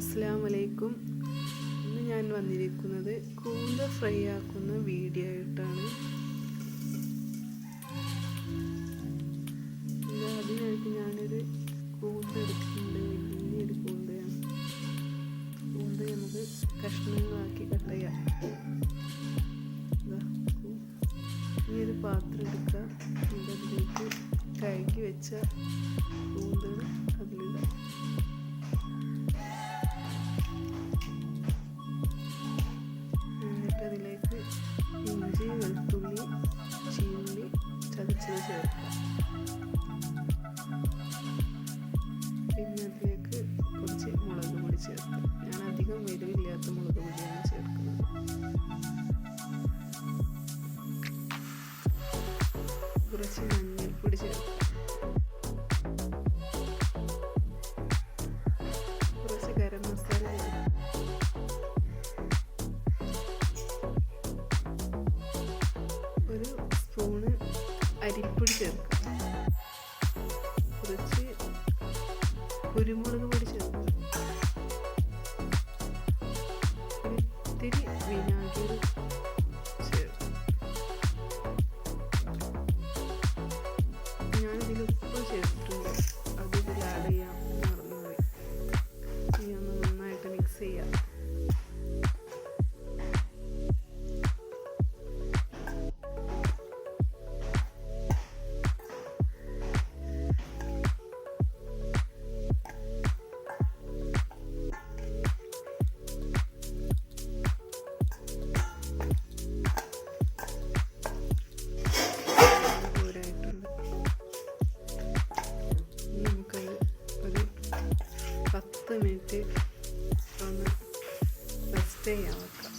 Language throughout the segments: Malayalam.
അസ്സാം വലൈക്കും ഇന്ന് ഞാൻ വന്നിരിക്കുന്നത് കൂന്ത ഫ്രൈ ആക്കുന്ന വീഡിയോ ആയിട്ടാണ് അതിനായിട്ട് ഞാനൊരു കൂന്ത എടുക്കുന്നുണ്ട് വലിയൊരു കൂന്തയാണ്. കൂന്ത നമുക്ക് കഷ്ണങ്ങളാക്കി കട്ട് ചെയ്യാം. ഈ ഒരു പാത്രം എടുക്കുക അതിലേക്ക് കഴുകി വെച്ച കൂന്തകൾ അതിലിടാം. എന്നിട്ട് അതിലേക്ക് ഇഞ്ചി വെളുത്തുള്ളി ചീനുള്ളി ചതച്ചത് ചേർക്കുക. പിന്നെ അതിലേക്ക് കുറച്ച് മുളക് പൊടി ചേർക്കാം ഞാൻ അധികം എരിവില്ലാത്ത മുളക് പൊടിയാണ് ചേർക്കുന്നത്. കുറച്ച് മഞ്ഞൾപ്പൊടി ചേർക്കാം ചേർക്കാം കുറച്ച് കുരുമുളക് പൊടി ചേർക്കാം ഇത്തിരി വിനാഗിരി പത്ത് മിനിറ്റ് ഒന്ന് റെസ്റ്റ് ചെയ്യാൻ വെക്കാം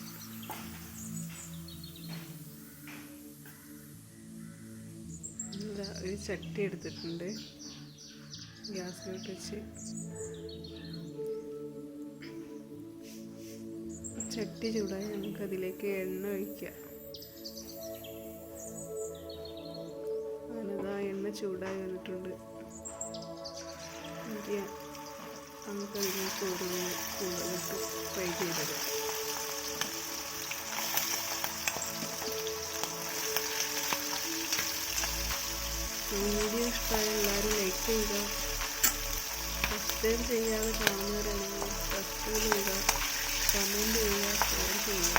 ഒരു ചട്ടി എടുത്തിട്ടുണ്ട് ഗ്യാസിലോട്ട് വെച്ച് ചട്ടി ചൂടായി നമുക്കതിലേക്ക് എണ്ണ ഒഴിക്കാം അങ്ങനെതാ എണ്ണ ചൂടായി വന്നിട്ടുണ്ട് എനിക്ക് നമുക്ക് അതിന് ചോറ് കൂടുതലിട്ട് ഫ്രൈ ചെയ്തെടുക്കാം. വീഡിയോ ഇഷ്ടമായ എല്ലാവരും ലൈക്ക് ചെയ്യുക. സബ്സ്ക്രൈബ് ചെയ്യാതെ കാണുന്നവരാണെങ്കിൽ സബ്സ്ക്രൈബ് ചെയ്യുക. കമന്റ് ചെയ്യുക ഷെയർ ചെയ്യുക.